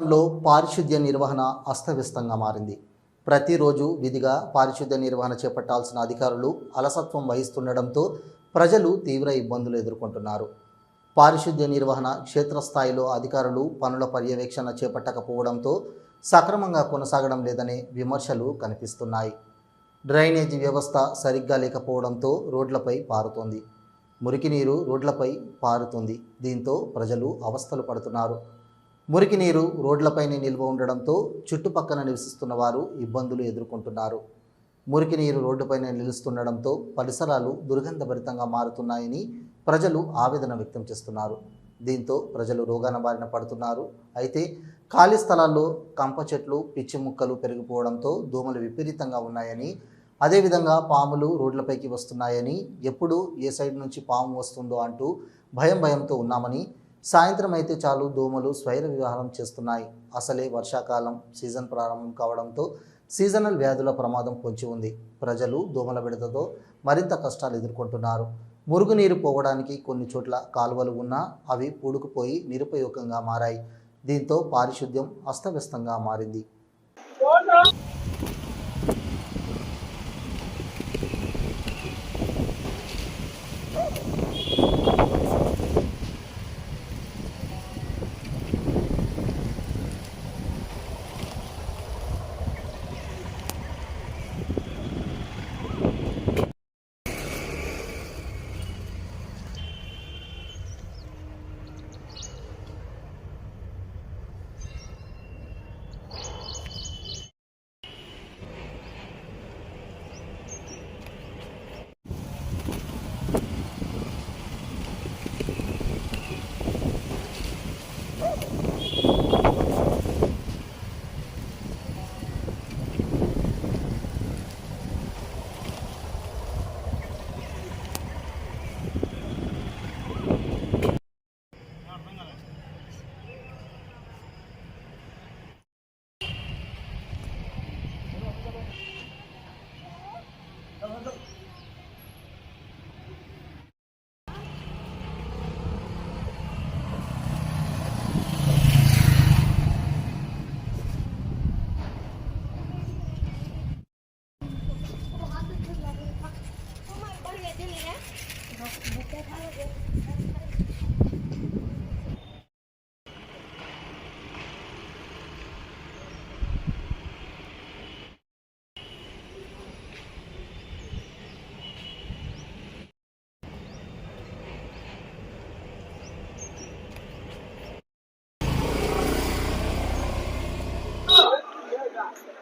లో పారిశుద్ధ్య నిర్వహణ అస్తవ్యస్తంగా మారింది. ప్రతిరోజు విధిగా పారిశుద్ధ్య నిర్వహణ చేపట్టాల్సిన అధికారులు అలసత్వం వహిస్తుండడంతో ప్రజలు తీవ్ర ఇబ్బందులు ఎదుర్కొంటున్నారు. పారిశుద్ధ్య నిర్వహణ క్షేత్రస్థాయిలో అధికారులు పనుల పర్యవేక్షణ చేపట్టకపోవడంతో సక్రమంగా కొనసాగడం లేదనే విమర్శలు కనిపిస్తున్నాయి. డ్రైనేజీ వ్యవస్థ సరిగ్గా లేకపోవడంతో రోడ్లపై పారుతోంది. మురికి నీరు రోడ్లపై పారుతుంది. దీంతో ప్రజలు అవస్థలు పడుతున్నారు. మురికి నీరు రోడ్లపైనే నిల్వ ఉండడంతో చుట్టుపక్కన నివసిస్తున్న వారు ఇబ్బందులు ఎదుర్కొంటున్నారు. మురికి నీరు రోడ్డుపైనే నిలుస్తుండడంతో పరిసరాలు దుర్గంధభరితంగా మారుతున్నాయని ప్రజలు ఆవేదన వ్యక్తం చేస్తున్నారు. దీంతో ప్రజలు రోగాన బారిన పడుతున్నారు. అయితే ఖాళీ స్థలాల్లో కంప చెట్లు పిచ్చి ముక్కలు పెరిగిపోవడంతో దోమలు విపరీతంగా ఉన్నాయని అదేవిధంగా పాములు రోడ్లపైకి వస్తున్నాయని ఎప్పుడు ఏ సైడ్ నుంచి పాము వస్తుందో అంటూ భయం భయంతో ఉన్నామని సాయంత్రం అయితే చాలు దోమలు స్వైర వివాహం చేస్తున్నాయి. అసలే వర్షాకాలం సీజన్ ప్రారంభం కావడంతో సీజనల్ వ్యాధుల ప్రమాదం పొంచి ఉంది. ప్రజలు దోమల బిడతతో మరింత కష్టాలు ఎదుర్కొంటున్నారు. మురుగునీరు పోవడానికి కొన్ని చోట్ల కాలువలు ఉన్నా అవి పూడుకుపోయి నిరుపయోగంగా మారాయి. దీంతో పారిశుద్ధ్యం అస్తవ్యస్తంగా మారింది.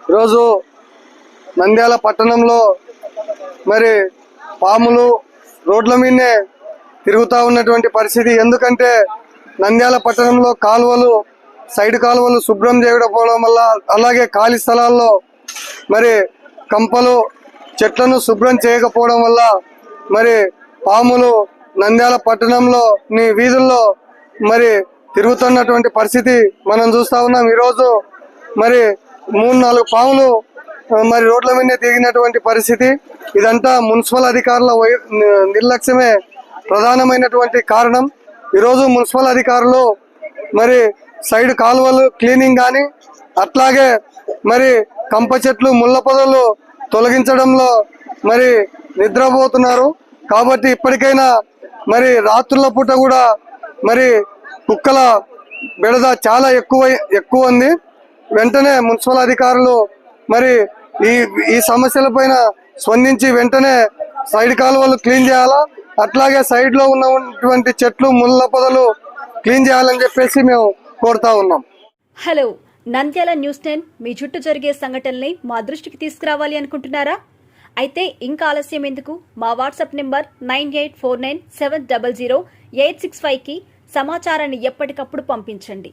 ఈరోజు నంద్యాల పట్టణంలో మరి పాములు రోడ్ల మీదనే తిరుగుతూ ఉన్నటువంటి పరిస్థితి. ఎందుకంటే నంద్యాల పట్టణంలో కాలువలు సైడ్ కాలువలు శుభ్రం చేయకపోవడం వల్ల అలాగే ఖాళీ స్థలాల్లో మరి కంపలు చెట్లను శుభ్రం చేయకపోవడం వల్ల మరి పాములు నంద్యాల పట్టణంలో నీ వీధుల్లో మరి తిరుగుతున్నటువంటి పరిస్థితి మనం చూస్తా ఉన్నాం. ఈరోజు మరి మూడు నాలుగు పాములు మరి రోడ్ల మీద తిరిగినటువంటి పరిస్థితి. ఇదంతా మున్సిపల్ అధికారుల వై- నిర్లక్ష్యమే ప్రధానమైనటువంటి కారణం. ఈరోజు మున్సిపల్ అధికారులు మరి సైడ్ కాలువలు క్లీనింగ్ కానీ అట్లాగే మరి కంప చెట్లు ముళ్ళ పొదలు తొలగించడంలో మరి నిద్రపోతున్నారు. కాబట్టి ఇప్పటికైనా మరి రాత్రుల పూట కూడా మరి కుక్కల బెడద చాలా ఎక్కువ ఎక్కువ ఉంది. వెంటనే మున్సిపల్ అధికారులు మరి ఈ ఈ సమస్యల పైన స్పందించి వెంటనే సైడ్ కాలువలు క్లీన్ చేయాలా? అట్లాగే సైడ్లో ఉన్నటువంటి చెట్లు ముళ్ళ పొదలు క్లీన్ చేయాలని చెప్పేసి మేము కోరుతా ఉన్నాం. హలో నంద్యాల న్యూస్ టెన్ మీ చుట్టూ జరిగే సంఘటనల్ని మా దృష్టికి తీసుకురావాలి అనుకుంటున్నారా? అయితే ఇంకా ఆలస్యం ఎందుకు? మా WhatsApp number nine eight four nine seven double zero eight six ఫైవ్కి సమాచారాన్ని ఎప్పటికప్పుడు పంపించండి.